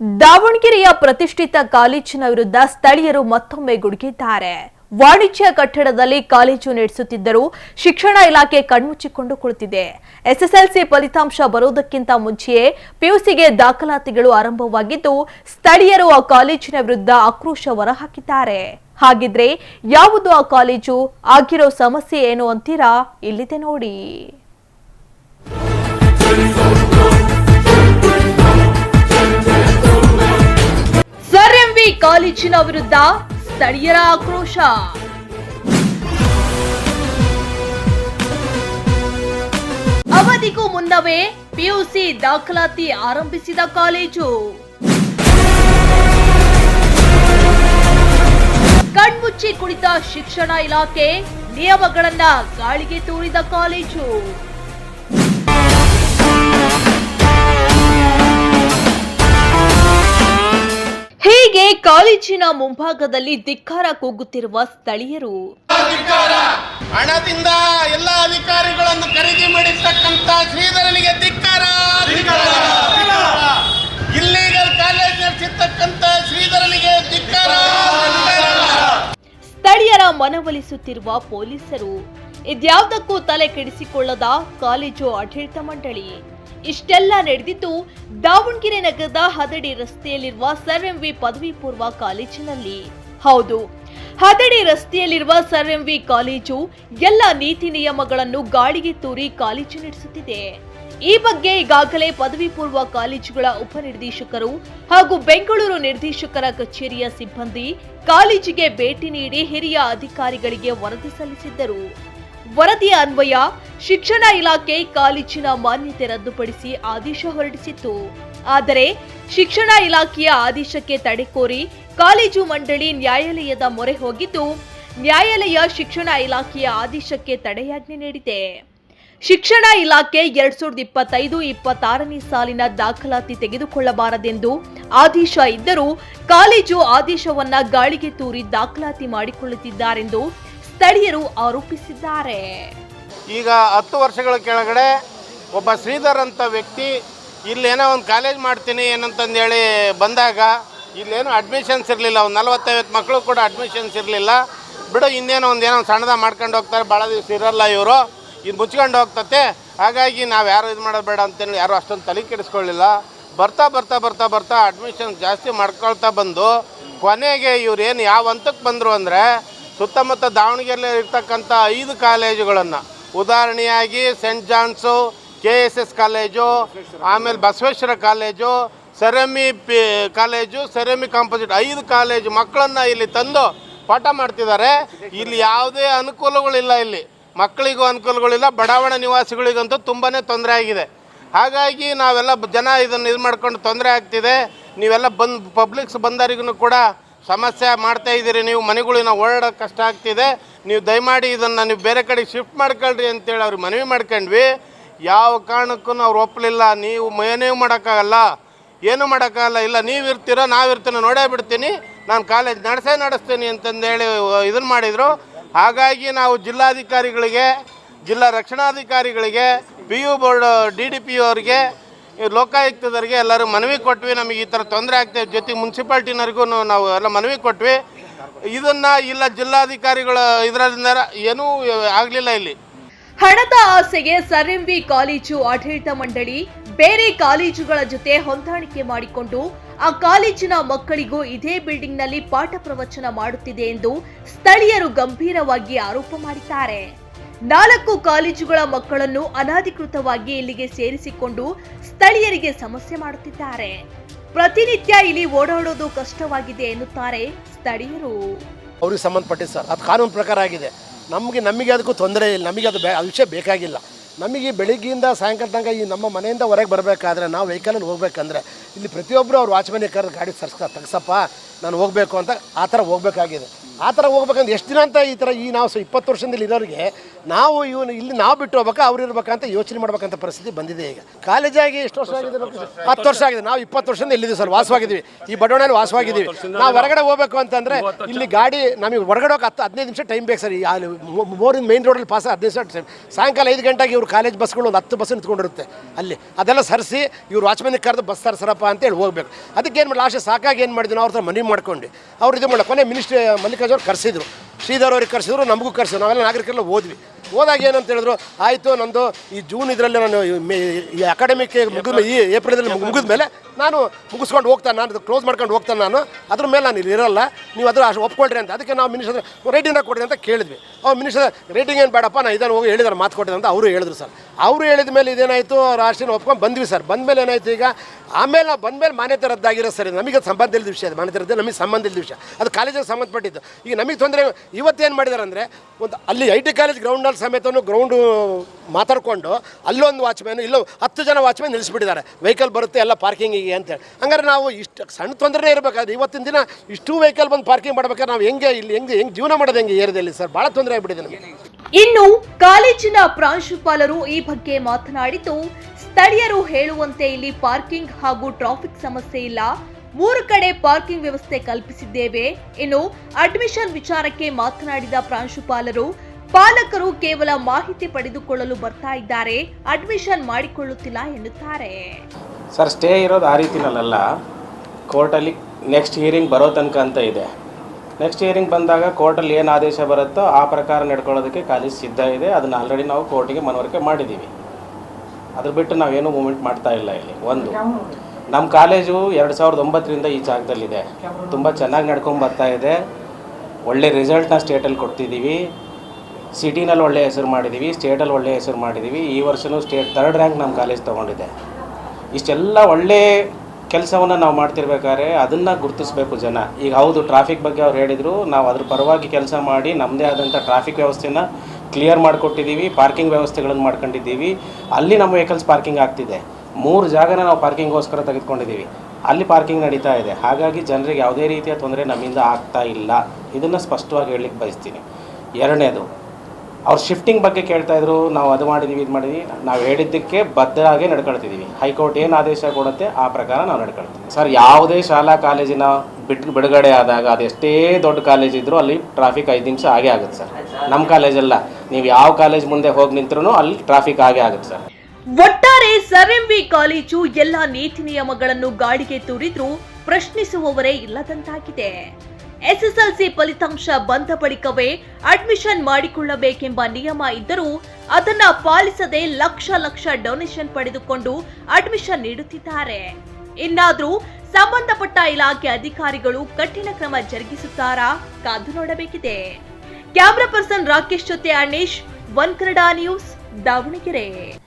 ದಾವಣಗೆರೆಯ ಪ್ರತಿಷ್ಠಿತ ಕಾಲೇಜಿನ ವಿರುದ್ಧ ಸ್ಥಳೀಯರು ಮತ್ತೊಮ್ಮೆ ಗುಡುಗಿದ್ದಾರೆ. ವಾಣಿಜ್ಯ ಕಟ್ಟಡದಲ್ಲಿ ಕಾಲೇಜು ನಡೆಸುತ್ತಿದ್ದರೂ ಶಿಕ್ಷಣ ಇಲಾಖೆ ಕಣ್ಮುಚ್ಚಿಕೊಂಡು ಕುಳಿತಿದೆ. ಎಸ್ಎಸ್ಎಲ್ಸಿ ಫಲಿತಾಂಶ ಬರುವುದಕ್ಕಿಂತ ಮುಂಚೆಯೇ ಪಿಯುಸಿಗೆ ದಾಖಲಾತಿಗಳು ಆರಂಭವಾಗಿದ್ದು, ಸ್ಥಳೀಯರು ಆ ಕಾಲೇಜಿನ ವಿರುದ್ಧ ಆಕ್ರೋಶ ಹೊರಹಾಕಿದ್ದಾರೆ. ಹಾಗಿದ್ರೆ ಯಾವುದು ಆ ಕಾಲೇಜು? ಆಗಿರೋ ಸಮಸ್ಯೆ ಏನು ಅಂತೀರಾ? ಇಲ್ಲಿದೆ ನೋಡಿ. ಕಾಲೇಜಿನ ವಿರುದ್ಧ ಸ್ಥಳೀಯರ ಆಕ್ರೋಶ. ಅವಧಿಗೂ ಮುನ್ನವೇ ಪಿಯುಸಿ ದಾಖಲಾತಿ ಆರಂಭಿಸಿದ ಕಾಲೇಜು. ಕಣ್ಮುಚ್ಚಿ ಕುಳಿತ ಶಿಕ್ಷಣ ಇಲಾಖೆ ನಿಯಮಗಳನ್ನ ಗಾಳಿಗೆ ತೂರಿದ ಕಾಲೇಜು. ಕಾಲೇಜಿನ ಮುಂಭಾಗದಲ್ಲಿ ಧಿಕ್ಕಾರ ಕೂಗುತ್ತಿರುವ ಸ್ಥಳೀಯರು. ಹಣದಿಂದ ಎಲ್ಲ ಅಧಿಕಾರಿಗಳನ್ನು ಖರೀದಿ ಮಾಡಿರ್ತಕ್ಕಂತ ಶ್ರೀಧರನಿಗೆ ಧಿಕ್ಕಾರ. ಇಲ್ಲಿಗಲ್ ಕಾಲೇಜ್ ನಡೆಸಿರ್ತಕ್ಕಂತ ಶ್ರೀಧರನಿಗೆ ಧಿಕ್ಕಾರ. ಸ್ಥಳೀಯರ ಮನವೊಲಿಸುತ್ತಿರುವ ಪೊಲೀಸರು. ಇದ್ಯಾವುದಕ್ಕೂ ತಲೆ ಕೆಡಿಸಿಕೊಳ್ಳದ ಕಾಲೇಜು ಆಡಳಿತ ಮಂಡಳಿ. ಇಷ್ಟೆಲ್ಲ ನಡೆದಿದ್ದು, ದಾವಣಗೆರೆ ನಗರದ ಹದಡಿ ರಸ್ತೆಯಲ್ಲಿರುವ ಸರ್ ಎಂವಿ ಪದವಿ ಪೂರ್ವ ಕಾಲೇಜಿನಲ್ಲಿ. ಹೌದು, ಹದಡಿ ರಸ್ತೆಯಲ್ಲಿರುವ ಸರ್ ಎಂವಿ ಕಾಲೇಜು ಎಲ್ಲ ನೀತಿ ನಿಯಮಗಳನ್ನು ಗಾಳಿಗೆ ತೂರಿ ಕಾಲೇಜು ನಡೆಸುತ್ತಿದೆ. ಈ ಬಗ್ಗೆ ಈಗಾಗಲೇ ಪದವಿ ಪೂರ್ವ ಕಾಲೇಜುಗಳ ಉಪನಿರ್ದೇಶಕರು ಹಾಗೂ ಬೆಂಗಳೂರು ನಿರ್ದೇಶಕರ ಕಚೇರಿಯ ಸಿಬ್ಬಂದಿ ಕಾಲೇಜಿಗೆ ಭೇಟಿ ನೀಡಿ ಹಿರಿಯ ಅಧಿಕಾರಿಗಳಿಗೆ ವರದಿ ಸಲ್ಲಿಸಿದ್ದರು. ವರದಿಯ ಅನ್ವಯ ಶಿಕ್ಷಣ ಇಲಾಖೆ ಕಾಲೇಜಿನ ಮಾನ್ಯತೆ ರದ್ದುಪಡಿಸಿ ಆದೇಶ ಹೊರಡಿಸಿತ್ತು. ಆದರೆ ಶಿಕ್ಷಣ ಇಲಾಖೆಯ ಆದೇಶಕ್ಕೆ ತಡೆ ಕೋರಿ ಕಾಲೇಜು ಮಂಡಳಿ ನ್ಯಾಯಾಲಯದ ಮೊರೆ ಹೋಗಿದ್ದು, ನ್ಯಾಯಾಲಯ ಶಿಕ್ಷಣ ಇಲಾಖೆಯ ಆದೇಶಕ್ಕೆ ತಡೆಯಾಜ್ಞೆ ನೀಡಿದೆ. ಶಿಕ್ಷಣ ಇಲಾಖೆ ಎರಡ್ ಸಾವಿರದ ಇಪ್ಪತ್ತೈದು ಇಪ್ಪತ್ತಾರನೇ ಸಾಲಿನ ದಾಖಲಾತಿ ತೆಗೆದುಕೊಳ್ಳಬಾರದೆಂದು ಆದೇಶ ಇದ್ದರೂ ಕಾಲೇಜು ಆದೇಶವನ್ನ ಗಾಳಿಗೆ ತೂರಿ ದಾಖಲಾತಿ ಮಾಡಿಕೊಳ್ಳುತ್ತಿದ್ದಾರೆಂದು ಸ್ಥಳೀಯರು ಆರೋಪಿಸಿದ್ದಾರೆ. ಈಗ ಹತ್ತು ವರ್ಷಗಳ ಕೆಳಗಡೆ ಒಬ್ಬ ಶ್ರೀಧರ್ ಅಂತ ವ್ಯಕ್ತಿ ಇಲ್ಲೇನೋ ಒಂದು ಕಾಲೇಜ್ ಮಾಡ್ತೀನಿ ಏನಂತಂದೇಳಿ ಬಂದಾಗ ಇಲ್ಲೇನೋ ಅಡ್ಮಿಷನ್ಸ್ ಇರಲಿಲ್ಲ. ಒಂದು ನಲ್ವತ್ತೈವತ್ತು ಮಕ್ಕಳು ಕೂಡ ಅಡ್ಮಿಷನ್ಸ್ ಇರಲಿಲ್ಲ. ಬಿಡು, ಇನ್ನೇನೋ ಒಂದು ಏನೋ ಸಣ್ಣದ ಮಾಡ್ಕೊಂಡು ಹೋಗ್ತಾರೆ. ಭಾಳ ದಿವಸ ಇರಲ್ಲ ಇವರು. ಇದು ಮುಚ್ಕೊಂಡು ಹೋಗ್ತತೆ. ಹಾಗಾಗಿ ನಾವು ಯಾರು ಇದು ಮಾಡೋದು ಬೇಡ ಅಂತೇಳಿ ಯಾರು ಅಷ್ಟೊಂದು ತಲೆ ಕೆಡಿಸ್ಕೊಳ್ಳಿಲ್ಲ. ಬರ್ತಾ ಬರ್ತಾ ಬರ್ತಾ ಬರ್ತಾ ಅಡ್ಮಿಷನ್ ಜಾಸ್ತಿ ಮಾಡ್ಕೊಳ್ತಾ ಬಂದು ಕೊನೆಗೆ ಇವ್ರು ಏನು ಯಾವ ಹಂತಕ್ಕೆ ಬಂದರು ಅಂದರೆ ಸುತ್ತಮುತ್ತ ದಾವಣಗೆರೆಯಲ್ಲಿ ಇರ್ತಕ್ಕಂಥ ಐದು ಕಾಲೇಜುಗಳನ್ನು. ಉದಾಹರಣೆಯಾಗಿ saint John's K S S college, ಆಮೇಲೆ ಬಸವೇಶ್ವರ ಕಾಲೇಜು ಸೆರೆಮಿ ಪಿ, ಕಾಲೇಜು ಸೆರೆಮಿ ಕಾಂಪೋಸಿಟ್ ಐದು ಕಾಲೇಜು ಮಕ್ಕಳನ್ನು ಇಲ್ಲಿ ತಂದು ಪಾಠ ಮಾಡ್ತಿದ್ದಾರೆ. ಇಲ್ಲಿ ಯಾವುದೇ ಅನುಕೂಲಗಳಿಲ್ಲ ಇಲ್ಲಿ. ಮಕ್ಕಳಿಗೂ ಅನುಕೂಲಗಳಿಲ್ಲ, ಬಡಾವಣೆ ನಿವಾಸಿಗಳಿಗಂತೂ ತುಂಬಾ ತೊಂದರೆ ಆಗಿದೆ. ಹಾಗಾಗಿ ನಾವೆಲ್ಲ ಜನ ಇದನ್ನು ಇದು ಮಾಡ್ಕೊಂಡು ತೊಂದರೆ ಆಗ್ತಿದೆ. ನೀವೆಲ್ಲ ಬಂದು ಪಬ್ಲಿಕ್ಸ್ ಬಂದವರಿಗೂ ಕೂಡ ಸಮಸ್ಯೆ ಮಾಡ್ತಾ ಇದ್ದೀರಿ, ನೀವು ಮನೆಗಳಿನ ಓಡಾಡೋಕೆ ಕಷ್ಟ ಆಗ್ತಿದೆ. ನೀವು ದಯಮಾಡಿ ಇದನ್ನು ನೀವು ಬೇರೆ ಕಡೆ ಶಿಫ್ಟ್ ಮಾಡ್ಕೊಳ್ರಿ ಅಂತೇಳಿ ಅವ್ರಿಗೆ ಮನವಿ ಮಾಡ್ಕೊಂಡ್ವಿ. ಯಾವ ಕಾರಣಕ್ಕೂ ಅವ್ರು ಒಪ್ಪಲಿಲ್ಲ ನೀವು ಏನೇವು ಮಾಡೋಕ್ಕಾಗಲ್ಲ, ಏನು ಮಾಡೋಕ್ಕಾಗಲ್ಲ, ಇಲ್ಲ ನೀವು ಇರ್ತೀರೋ ನಾವು ಇರ್ತೀನೋ ನೋಡೇ ಬಿಡ್ತೀನಿ, ನಾನು ಕಾಲೇಜ್ ನಡೆಸೇ ನಡೆಸ್ತೀನಿ ಅಂತಂದೇಳಿ ಇದನ್ನು ಮಾಡಿದರು. ಹಾಗಾಗಿ ನಾವು ಜಿಲ್ಲಾಧಿಕಾರಿಗಳಿಗೆ, ಜಿಲ್ಲಾ ರಕ್ಷಣಾಧಿಕಾರಿಗಳಿಗೆ P U board, D D P ಅವರಿಗೆ ಈ ಲೋಕಾಯುಕ್ತದವರಿಗೆ ಎಲ್ಲರೂ ಮನವಿ ಕೊಟ್ವಿ, ನಮಗೆ ಈ ಥರ ತೊಂದರೆ ಆಗ್ತದೆ ಜೊತೆ ಮುನ್ಸಿಪಾಲ್ಟಿನವ್ರಿಗೂ ನಾವು ಎಲ್ಲ ಮನವಿ ಕೊಟ್ವಿ. ಇದನ್ನು ಇಲ್ಲ, ಜಿಲ್ಲಾಧಿಕಾರಿಗಳ ಇದರಿಂದ ಏನೂ ಆಗಲಿಲ್ಲ ಇಲ್ಲಿ. ಹಣದ ಆಸೆಗೆ ಸರ್ ಎಂವಿ ಕಾಲೇಜು ಆಡಳಿತ ಮಂಡಳಿ ಬೇರೆ ಕಾಲೇಜುಗಳ ಜೊತೆ ಹೊಂದಾಣಿಕೆ ಮಾಡಿಕೊಂಡು ಆ ಕಾಲೇಜಿನ ಮಕ್ಕಳಿಗೂ ಇದೇ ಬಿಲ್ಡಿಂಗ್ನಲ್ಲಿ ಪಾಠ ಪ್ರವಚನ ಮಾಡುತ್ತಿದೆ ಎಂದು ಸ್ಥಳೀಯರು ಗಂಭೀರವಾಗಿ ಆರೋಪ ಮಾಡಿದ್ದಾರೆ. ನಾಲ್ಕು ಕಾಲೇಜುಗಳ ಮಕ್ಕಳನ್ನು ಅನಧಿಕೃತವಾಗಿ ಇಲ್ಲಿಗೆ ಸೇರಿಸಿಕೊಂಡು ಸ್ಥಳೀಯರಿಗೆ ಸಮಸ್ಯೆ ಮಾಡುತ್ತಿದ್ದಾರೆ. ಪ್ರತಿನಿತ್ಯ ಇಲ್ಲಿ ಓಡಾಡೋದು ಕಷ್ಟವಾಗಿದೆ ಎನ್ನುತ್ತಾರೆ ಸ್ಥಳೀಯರು. ಅವ್ರಿಗೆ ಸಂಬಂಧಪಟ್ಟಿದೆ ಸರ್ ಅದು ಕಾನೂನು ಪ್ರಕಾರ ಆಗಿದೆ. ನಮಗೆ ನಮಗೆ ಅದಕ್ಕೂ ತೊಂದರೆ ಇಲ್ಲ. ನಮಗೆ ಅದು ಅದು ವಿಷಯ ಬೇಕಾಗಿಲ್ಲ. ನಮಗೆ ಬೆಳಿಗ್ಗೆಯಿಂದ ಸಾಯಂಕಾಲ ತನಕ ಈ ನಮ್ಮ ಮನೆಯಿಂದ ಹೊರಗೆ ಬರಬೇಕಾದ್ರೆ ನಾವು ವೆಹಿಕಲಲ್ಲಿ ಹೋಗ್ಬೇಕಂದ್ರೆ ಇಲ್ಲಿ ಪ್ರತಿಯೊಬ್ಬರು ಅವ್ರು ವಾಚ್ಮನ್ ಕರೆದು ಗಾಡಿ ಸರ್ಸ್ಕ ತೆಗ್ಸಪ್ಪ, ನಾನು ಹೋಗಬೇಕು ಅಂತ ಆ ಥರ ಹೋಗ್ಬೇಕಾಗಿದೆ. ಆ ಥರ ಹೋಗ್ಬೇಕಂದ್ರೆ ಎಷ್ಟು ದಿನ ಅಂತ ಈ ಥರ ಈ ನಾವು ಸೊ ಇಪ್ಪತ್ತು ವರ್ಷದಲ್ಲಿ ಇರೋರಿಗೆ ನಾವು ಇವನು ಇಲ್ಲಿ ನಾವು ಬಿಟ್ಟು ಹೋಗ್ಬೇಕಾ ಅವ್ರು ಇರ್ಬೇಕಂತ ಯೋಚನೆ ಮಾಡ್ಬೇಕಂತ ಪರಿಸ್ಥಿತಿ ಬಂದಿದೆ ಈಗ. ಕಾಲೇಜಾಗಿ ಎಷ್ಟು ವರ್ಷ ಆಗಿದೆ? ಹತ್ತು ವರ್ಷ. ಆಗಿದೆ. ನಾವು ಇಪ್ಪತ್ತು ವರ್ಷದಿಂದ ಇಲ್ಲಿದ್ದೀವಿ ಸರ್ ವಾಸವಾಗಿದ್ದೀವಿ. ಈ ಬಡವಣೆಯಲ್ಲಿ ವಾಸವಾಗಿದ್ದೀವಿ. ನಾವು ಹೊರಗಡೆ ಹೋಗ್ಬೇಕು ಅಂತಂದರೆ ಇಲ್ಲಿ ಗಾಡಿ ನಮಗೆ ಹೊರಗಡೆ ಹೋಗಿ ಹತ್ತು ಹದಿನೈದು ನಿಮಿಷ ಟೈಮ್ ಬೇಕು ಸರ್. ಈ ಅಲ್ಲಿ ಮೋರಿನ ಮೇನ್ ರೋಡಲ್ಲಿ ಪಾಸ್ ಹದಿನೈದು ನಿಮಿಷ ಟೈಮ್ ಸಾಯಂಕಾಲ ಐದು ಗಂಟೆಗೆ ಇವರು ಕಾಲೇಜ್ ಬಸ್ಗಳು ಒಂದು ಹತ್ತು ಬಸ್ ನಿಂತ್ಕೊಂಡಿರುತ್ತೆ ಅಲ್ಲಿ. ಅದೆಲ್ಲ ಸರಿಸಿ ಇವ್ರು ವಾಚ್ಮನಿಗೆ ಕರೆದು ಬಸ್ ಸರಸರಪ್ಪ ಅಂತ ಹೇಳಿ ಹೋಗ್ಬೇಕು. ಅದಕ್ಕೆ ಏನು ಮಾಡಿ ಲಾಸ್ಟ್ ಸಾಕಾಗಿ ಏನು ಮಾಡಿದ್ವಿ ನಾವು ಅವ್ರ ಹತ್ರ ಮನವಿ ಮಾಡ್ಕೊಂಡು ಅವ್ರು ಇದು ಮಾಡೋ ಕೊನೆ ಮಿನಿಸ್ಟ್ರಿ ಮಲ್ಲಿಕಾರ್ಜುನ್ ಅವ್ರು ಕರೆಸಿದ್ರು. ಶ್ರೀಧರ್ ಅವ್ರಿಗೆ ಕರೆಸಿದ್ರು, ನಮಗೂ ಕರೆಸಿದ್ರು. ನಾವೆಲ್ಲ ನಾಗರಿಕರೆಲ್ಲ ಹೋದ್ವಿ. ಹೋದಾಗ ಏನಂತ ಹೇಳಿದ್ರು, ಆಯಿತು ನಂದು ಈ ಜೂನ್ ಇದರಲ್ಲಿ ನಾನು ಈ ಅಕಾಡೆಮಿಕ್ ಮುಗಿದ ಈ ಏಪ್ರಿಲಲ್ಲಿ ಮುಗಿದ ಮೇಲೆ ನಾನು ಮುಗಿಸ್ಕೊಂಡು ಹೋಗ್ತಾನೆ ನಾನು ಕ್ಲೋಸ್ ಮಾಡ್ಕೊಂಡು ಹೋಗ್ತಾನೆ ನಾನು. ಅದ್ರ ಮೇಲೆ ನಾನು ಇಲ್ಲಿ ಇರಲ್ಲ. ನೀವು ಅದ್ರ ಒಪ್ಕೊಳ್ರಿ ಅಂತ. ಅದಕ್ಕೆ ನಾವು ಮಿನಿಸ್ಟರ್ ರೇಟಿಂಗ್ನ ಕೊಡ್ರಿ ಅಂತ ಕೇಳಿದ್ವಿ. ಅವ್ರು ಮಿನಿಸ್ಟರ್ ರೇಟಿಂಗ್ ಏನು ಬೇಡಪ್ಪ ನಾನು ಇದನ್ನು ಹೋಗಿ ಹೇಳಿದಾರೆ, ಮಾತು ಕೊಟ್ಟಿದೆ ಅಂತ ಅವರು ಹೇಳಿದ್ರು ಸರ್. ಅವರು ಹೇಳಿದ ಮೇಲೆ ಇದೇನಾಯಿತು ರಾಷ್ಟ್ರೀಯ ಒಪ್ಕೊಂಡು ಬಂದ್ವಿ ಸರ್. ಬಂದಮೇಲೆ ಏನಾಯಿತು ಈಗ? ಆಮೇಲೆ ನಾವು ಬಂದಮೇಲೆ ಮಾನ್ಯತೆ ರದ್ದಾಗಿರೋ ಸರ್ ನಮಗೆ ಸಂಬಂಧ ಇಲ್ಲದ ವಿಷಯ ಅದು ಮಾನ್ಯತೆ ರದ್ದು ನಮಗೆ ಸಂಬಂಧ ಇಲ್ಲದ ವಿಷಯ. ಅದು ಕಾಲೇಜಿಗೆ ಸಂಬಂಧಪಟ್ಟಿದ್ದು. ಈಗ ನಮಗೆ ತೊಂದರೆ ಇವತ್ತೇನು ಮಾಡಿದ್ದಾರೆ ಅಂದರೆ, ಒಂದು ಅಲ್ಲಿ ಐ ಟಿ ಕಾಲೇಜ್ ಗ್ರೌಂಡಲ್ಲಿ ಸಮೇತನು ಗ್ರೌಂಡು ಮಾತಾಡಿಕೊಂಡು, ಅಲ್ಲೊಂದು ವಾಚ್ಮ್ಯಾನ್ ಇಲ್ಲೋ ಹತ್ತು ಜನ ವಾಚ್ಮ್ಯಾನ್ ನಿಲ್ಲಿಸ್ಬಿಟ್ಟಿದ್ದಾರೆ ವೆಹಿಕಲ್ ಬರುತ್ತೆ, ಎಲ್ಲ ಪಾರ್ಕಿಂಗಿಗೆ ಅಂತೇಳಿ ಹಂಗಾರೆ ನಾವು ಇಷ್ಟು ಸಣ್ಣ ತೊಂದರೆ ಇರಬೇಕಾದ್ರೆ ಇವತ್ತಿನ ದಿನ ಇಷ್ಟು ವೆಹಿಕಲ್ ಬಂದು ಪಾರ್ಕಿಂಗ್ ಮಾಡ್ಬೇಕಾದ್ರೆ ನಾವು ಹೆಂಗೆ ಇಲ್ಲಿ ಹೆಂಗೆ ಹೆಂಗೆ ಜೀವನ ಮಾಡೋದು ಹೆಂಗೆ ಏರಿಯಾದಲ್ಲಿ? ಸರ್, ಭಾಳ ತೊಂದರೆ ಆಗಿಬಿಟ್ಟಿದೆ ನಮಗೆ. ಇನ್ನು ಕಾಲೇಜಿನ ಪ್ರಾಂಶುಪಾಲರು ಈ ಬಗ್ಗೆ ಮಾತನಾಡಿದ್ದು, ಸ್ಥಳೀಯರು ಹೇಳುವಂತೆ ಇಲ್ಲಿ ಪಾರ್ಕಿಂಗ್ ಹಾಗೂ ಟ್ರಾಫಿಕ್ ಸಮಸ್ಯೆ ಇಲ್ಲ. ಮೂರು ಕಡೆ ಪಾರ್ಕಿಂಗ್ ವ್ಯವಸ್ಥೆ ಕಲ್ಪಿಸಿದ್ದೇವೆ. ಇನ್ನು ಅಡ್ಮಿಷನ್ ವಿಚಾರಕ್ಕೆ ಮಾತನಾಡಿದ ಪ್ರಾಂಶುಪಾಲರು, ಪಾಲಕರು ಕೇವಲ ಮಾಹಿತಿ ಪಡೆದುಕೊಳ್ಳಲು ಬರ್ತಾ ಇದ್ದಾರೆ. ಅಡ್ಮಿಷನ್ ಮಾಡಿಕೊಳ್ಳುತ್ತಿಲ್ಲ ಎನ್ನುತ್ತಾರೆ. ಸರ್ ಸ್ಟೇ ಇರೋದು ಆ ರೀತಿನಲ್ಲ ಕೋರ್ಟಲ್ಲಿ ನೆಕ್ಸ್ಟ್ ಹಿಯರಿಂಗ್ ಬರೋ ತನಕ ಅಂತ ಇದೆ. ನೆಕ್ಸ್ಟ್ ಹಿಯರಿಂಗ್ ಬಂದಾಗ ಕೋರ್ಟಲ್ಲಿ ಏನು ಆದೇಶ ಬರುತ್ತೋ ಆ ಪ್ರಕಾರ ನಡ್ಕೊಳ್ಳೋದಕ್ಕೆ ಕಾಲೇಜ್ ಸಿದ್ಧ ಇದೆ. ಅದನ್ನು ಆಲ್ರೆಡಿ ನಾವು ಕೋರ್ಟಿಗೆ ಮನವರಿಕೆ ಮಾಡಿದ್ದೀವಿ ಅದ್ರ ಬಿಟ್ಟು ನಾವೇನು ಮೂಮೆಂಟ್ ಮಾಡ್ತಾ ಇಲ್ಲ ಇಲ್ಲಿ. ಒಂದು ನಮ್ಮ ಕಾಲೇಜು ಎರಡು ಸಾವಿರದ ಒಂಬತ್ತರಿಂದ ಈ ಜಾಗದಲ್ಲಿದೆ. ತುಂಬ ಚೆನ್ನಾಗಿ ನಡ್ಕೊಂಡು ಬರ್ತಾ ಇದೆ. ಒಳ್ಳೆ ರಿಸಲ್ಟ್ನ ಸ್ಟೇಟಲ್ಲಿ ಕೊಡ್ತಿದ್ದೀವಿ ಸಿಟಿನಲ್ಲಿ ಒಳ್ಳೆ ಹೆಸರು ಮಾಡಿದ್ದೀವಿ ಸ್ಟೇಟಲ್ಲಿ ಒಳ್ಳೆ ಹೆಸರು ಮಾಡಿದ್ದೀವಿ ಈ ವರ್ಷವೂ ಸ್ಟೇಟ್ ಥರ್ಡ್ ರ್ಯಾಂಕ್ ನಮ್ಮ ಕಾಲೇಜ್ ತೊಗೊಂಡಿದೆ. ಇಷ್ಟೆಲ್ಲ ಒಳ್ಳೆ ಕೆಲಸವನ್ನು ನಾವು ಮಾಡ್ತಿರ್ಬೇಕಾದ್ರೆ ಅದನ್ನು ಗುರುತಿಸಬೇಕು ಜನ. ಈಗ ಹೌದು ಟ್ರಾಫಿಕ್ ಬಗ್ಗೆ ಅವ್ರು ಹೇಳಿದರು, ನಾವು ಅದ್ರ ಪರವಾಗಿ ಕೆಲಸ ಮಾಡಿ ನಮ್ಮದೇ ಆದಂಥ ಟ್ರಾಫಿಕ್ ವ್ಯವಸ್ಥೆನ ಕ್ಲಿಯರ್ ಮಾಡಿಕೊಟ್ಟಿದ್ದೀವಿ ಪಾರ್ಕಿಂಗ್ ವ್ಯವಸ್ಥೆಗಳನ್ನು ಮಾಡ್ಕೊಂಡಿದ್ದೀವಿ. ಅಲ್ಲಿ ನಮ್ಮ ವೆಹಿಕಲ್ಸ್ ಪಾರ್ಕಿಂಗ್ ಆಗ್ತಿದೆ. ಮೂರು ಜಾಗನ ನಾವು ಪಾರ್ಕಿಂಗ್ಗೋಸ್ಕರ ತೆಗೆದುಕೊಂಡಿದ್ದೀವಿ ಅಲ್ಲಿ ಪಾರ್ಕಿಂಗ್ ನಡೀತಾ ಇದೆ. ಹಾಗಾಗಿ ಜನರಿಗೆ ಯಾವುದೇ ರೀತಿಯ ತೊಂದರೆ ನಮ್ಮಿಂದ ಆಗ್ತಾ ಇಲ್ಲ. ಇದನ್ನು ಸ್ಪಷ್ಟವಾಗಿ ಹೇಳಲಿಕ್ಕೆ ಬಯಸ್ತೀನಿ. ಎರಡನೇದು ಅವ್ರು ಶಿಫ್ಟಿಂಗ್ ಬಗ್ಗೆ ಕೇಳ್ತಾ ಇದ್ರು, ನಾವು ಅದು ಮಾಡಿದೀವಿ, ಇದು ಮಾಡಿದ್ವಿ. ನಾವು ಹೇಳಿದ್ದಕ್ಕೆ ಬದ್ಧರಾಗೆ ನಡ್ಕೊಳ್ತಿದ್ದೀವಿ ಹೈಕೋರ್ಟ್ ಏನು ಆದೇಶ ಕೊಡುತ್ತೆ, ಆ ಪ್ರಕಾರ ನಾವು ನಡ್ಕೊಳ್ತೀವಿ. ಸರ್, ಯಾವುದೇ ಶಾಲಾ ಕಾಲೇಜಿನ ಬಿಟ್ಟು ಬಿಡುಗಡೆ ಆದಾಗ ಅದೆಷ್ಟೇ ದೊಡ್ಡ ಕಾಲೇಜ್ ಇದ್ದರೂ ಅಲ್ಲಿ ಟ್ರಾಫಿಕ್ ಐದು ನಿಮಿಷ ಆಗೇ ಆಗುತ್ತೆ ಸರ್. ನಮ್ಮ ಕಾಲೇಜಲ್ಲ ನೀವು ಯಾವ ಕಾಲೇಜ್ ಮುಂದೆ ಹೋಗಿ ನಿಂತ್ರೂ ಅಲ್ಲಿ ಟ್ರಾಫಿಕ್ ಆಗೇ ಆಗುತ್ತೆ ಸರ್. ಒಟ್ಟಾರೆ ಸರ್ಎಂವಿ ಕಾಲೇಜು ಎಲ್ಲ ನೀತಿ ನಿಯಮಗಳನ್ನು ಗಾಡಿಗೆ ತೂರಿದ್ರು ಪ್ರಶ್ನಿಸುವವರೇ ಇಲ್ಲದಂತಾಗಿದೆ. ಎಸ್ಎಸ್ಎಲ್ಸಿ ಫಲಿತಾಂಶ ಬಂದ ಬಳಿಕವೇ ಅಡ್ಮಿಷನ್ ಮಾಡಿಕೊಳ್ಳಬೇಕೆಂಬ ನಿಯಮ ಇದ್ದರೂ ಅದನ್ನ ಪಾಲಿಸದೆ ಲಕ್ಷ ಲಕ್ಷ ಡೊನೇಷನ್ ಪಡೆದುಕೊಂಡು ಅಡ್ಮಿಷನ್ ನೀಡುತ್ತಿದ್ದಾರೆ. ಇನ್ನಾದರೂ ಸಂಬಂಧಪಟ್ಟ ಇಲಾಖೆ ಅಧಿಕಾರಿಗಳು ಕಠಿಣ ಕ್ರಮ ಜರುಗಿಸುತ್ತಾರಾ? ಕಾದು ನೋಡಬೇಕಿದೆ. ಕ್ಯಾಮರಾ ಪರ್ಸನ್ ರಾಕೇಶ್ ಜೊತೆ ಅನೀಶ್, ಒನ್ ಕನ್ನಡ ನ್ಯೂಸ್, ದಾವಣಗೆರೆ.